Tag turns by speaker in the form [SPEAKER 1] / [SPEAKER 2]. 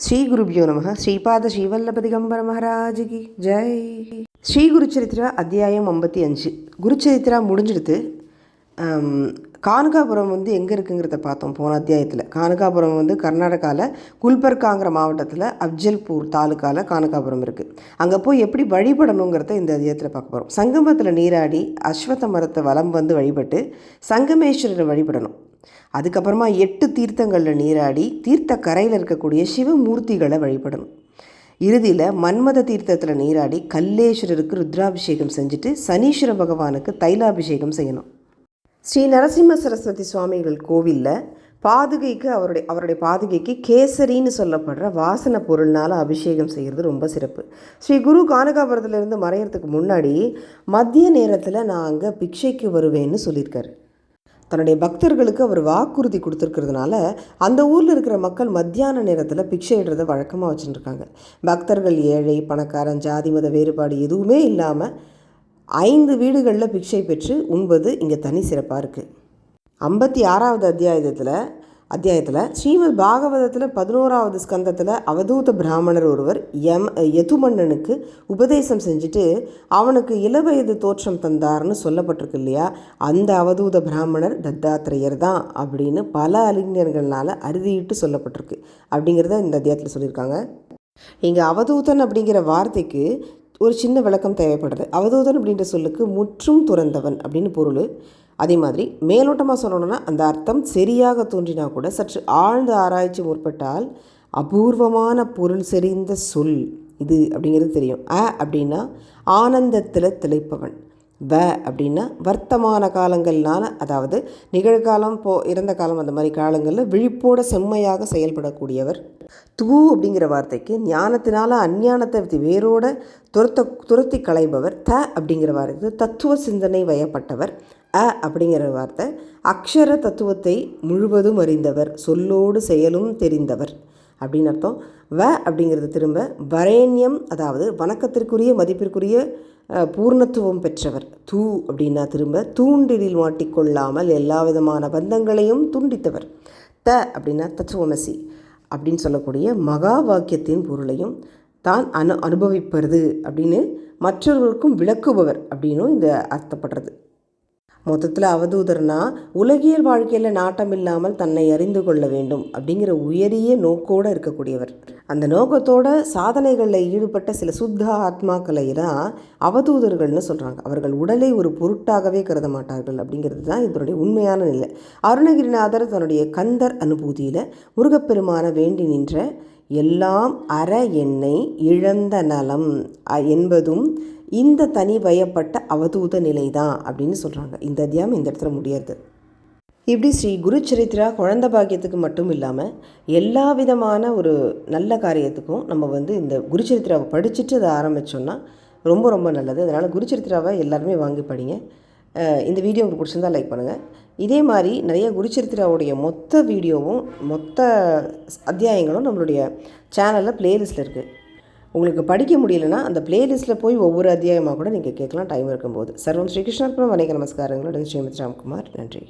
[SPEAKER 1] శ్రీ గురుభ్యో నమ శ్రీపాద శ్రీవల్లభ దిగంబర மகாராஜுக்கு ஜெய் ஸ்ரீ குருச்சரித்ரா அத்தியாயம் ஐம்பத்தி அஞ்சு குருச்சரித்ரா முடிஞ்சிடுத்து ஆம், கானகாபுரம் வந்து எங்கே இருக்குங்கிறத பார்த்தோம் போன அத்தியாயத்தில் கானகாபுரம் வந்து கர்நாடகாவில் குல்பர்காங்கிற மாவட்டத்தில் அப்ஜல்பூர் தாலுக்காவில் கானகாபுரம் இருக்குது அங்கே போய் எப்படி வழிபடணுங்கிறத இந்த அத்தியாயத்தில் பார்க்க போகிறோம் சங்கமத்தில் நீராடி அஸ்வத்த மரத்தை வலம் வந்து வழிபட்டு சங்கமேஸ்வரரை வழிபடணும் அதுக்கப்புறமா எட்டு தீர்த்தங்களில் நீராடி தீர்த்த கரையில் இருக்கக்கூடிய சிவமூர்த்திகளை வழிபடணும். இறுதியில் மன்மத தீர்த்தத்தில் நீராடி கல்லேஸ்வரருக்கு ருத்ராபிஷேகம் செஞ்சுட்டு சனீஸ்வர பகவானுக்கு தைலாபிஷேகம் செய்யணும். ஸ்ரீ நரசிம்ம சரஸ்வதி சுவாமிகள் கோவிலில் பாதுகைக்கு அவருடைய அவருடைய பாதுகைக்கு கேசரின்னு சொல்லப்படுற வாசனை பொருள்னால் அபிஷேகம் செய்கிறது ரொம்ப சிறப்பு. ஸ்ரீ குரு கானகாபுரத்துலேருந்து மறையறதுக்கு முன்னாடி மதிய நேரத்தில் நான் அங்கே பிக்ஷைக்கு வருவேன்னு சொல்லியிருக்காரு. தன்னுடைய பக்தர்களுக்கு அவர் வாக்குறுதி கொடுத்துருக்கிறதுனால அந்த ஊரில் இருக்கிற மக்கள் மத்தியான நேரத்தில் பிக்ஷை இடுறத வழக்கமாக வச்சுட்டுருக்காங்க பக்தர்கள் ஏழை பணக்காரன் ஜாதி மத வேறுபாடு எதுவுமே இல்லாமல் ஐந்து வீடுகளில் பிக்ஷை பெற்று உண்பது இங்கே தனி சிறப்பாக இருக்குது ஐம்பத்தி ஆறாவது அத்தியாயத்தில் அத்தியாயத்தில் ஸ்ரீமத் பாகவதத்தில் பதினோராவது ஸ்கந்தத்தில் அவதூத பிராமணர் ஒருவர் எம் யதுமன்னனுக்கு உபதேசம் செஞ்சுட்டு அவனுக்கு இளவயது தோற்றம் தந்தார்னு சொல்லப்பட்டிருக்கு இல்லையா? அந்த அவதூத பிராமணர் தத்தாத்திரேயர் தான் அப்படின்னு பல அறிஞர்களால் அறுதியிட்டு சொல்லப்பட்டிருக்கு. அப்படிங்கிறத இந்த அத்தியாயத்தில் சொல்லியிருக்காங்க. இங்கே அவதூதன் அப்படிங்கிற வார்த்தைக்கு ஒரு சின்ன விளக்கம் தேவைப்படுது. அவதூதன் அப்படின்ற சொல்லுக்கு முற்றும் துறந்தவன் அப்படின்னு பொருள். அதே மாதிரி மேலோட்டமாக சொல்லணும்னா அந்த அர்த்தம் சரியாக தோன்றினா கூட சற்று ஆழ்ந்த ஆராய்ச்சி முற்பட்டால் அபூர்வமான பொருள் செறிந்த சொல் இது அப்படிங்கிறது தெரியும். அ அப்படின்னா ஆனந்தத்தில் திளைப்பவன். வ அப்படின்னா வர்த்தமான காலங்கள்னால அதாவது நிகழ்காலம் போ இறந்த காலம் அந்த மாதிரி காலங்களில் விழிப்போட செம்மையாக செயல்படக்கூடியவர். தூ அப்படிங்கிற வார்த்தைக்கு ஞானத்தினால அஞ்ஞானத்தை வேரோட துரத்த துரத்தி களைபவர். த அப்படிங்கிற வார்த்தை தத்துவ சிந்தனை வயப்பட்டவர். அ அப்படிங்கிற வார்த்தை அக்ஷர தத்துவத்தை முழுவதும் அறிந்தவர் சொல்லோடு செயலும் தெரிந்தவர் அப்படின்னு அர்த்தம். வ அப்படிங்கிறது திரும்ப வரேண்யம் அதாவது வணக்கத்திற்குரிய மதிப்பிற்குரிய பூர்ணத்துவம் பெற்றவர். தூ அப்படின்னா திரும்ப தூண்டிலில் மாட்டிக்கொள்ளாமல் எல்லா விதமான பந்தங்களையும் துண்டித்தவர். த அப்படின்னா தத்துவமசி அப்படின்னு சொல்லக்கூடிய மகா வாக்கியத்தின் பொருளையும் தான் அனு அனுபவிப்பது அப்படின்னு மற்றவர்களுக்கும் விளக்குபவர் அப்படின்னும் இந்த அர்த்தப்படுறது. மொத்தத்தில் அவதூதர்னா உலகியல் வாழ்க்கையில் நாட்டம் இல்லாமல் தன்னை அறிந்து கொள்ள வேண்டும் அப்படிங்கிற உயரிய நோக்கோடு இருக்கக்கூடியவர். அந்த நோக்கத்தோட சாதனைகளில் ஈடுபட்ட சில சுத்த ஆத்மாக்களை தான் அவதூதர்கள்னு சொல்கிறாங்க அவர்கள் உடலை ஒரு பொருட்டாகவே கருத மாட்டார்கள் அப்படிங்கிறது தான் இதனுடைய உண்மையான நிலை. அருணகிரிநாதர் தன்னுடைய கந்தர் அனுபூதியில் முருகப்பெருமான வேண்டி நின்ற எல்லாம் அற எண்ணெய் இழந்த நலம் என்பதும் இந்த தனி வயப்பட்ட அவதூத நிலை தான் அப்படின்னு சொல்கிறாங்க இந்த அத்தியாயம் இந்த இடத்துல முடியாது இப்படி ஸ்ரீ குரு சரித்திரா குழந்த பாக்கியத்துக்கு மட்டும் இல்லாமல் எல்லா விதமான ஒரு நல்ல காரியத்துக்கும் நம்ம வந்து இந்த குரு சரித்திராவை படிச்சுட்டு அதை ஆரம்பித்தோன்னா ரொம்ப ரொம்ப நல்லது. அதனால் குரு சரித்திராவை எல்லாருமே வாங்கி படிங்க. இந்த வீடியோ உங்களுக்கு பிடிச்சிருந்தா லைக் பண்ணுங்கள் இதே மாதிரி நிறைய குருச்சரித்திராவுடைய மொத்த வீடியோவும் மொத்த அத்தியாயங்களும் நம்மளுடைய சேனலில் பிளேலிஸ்ட்டில் இருக்குது உங்களுக்கு படிக்க முடியலன்னா அந்த பிளேலிஸ்ட்டில் போய் ஒவ்வொரு அத்தியாயமாக கூட நீங்கள் கேட்கலாம். டைம் இருக்கும்போது. சர்வம் ஸ்ரீகிருஷ்ணார்ப்பணம் வணிக நமஸ்காரங்களுடன் ஸ்ரீமதி ராம்குமார். நன்றி.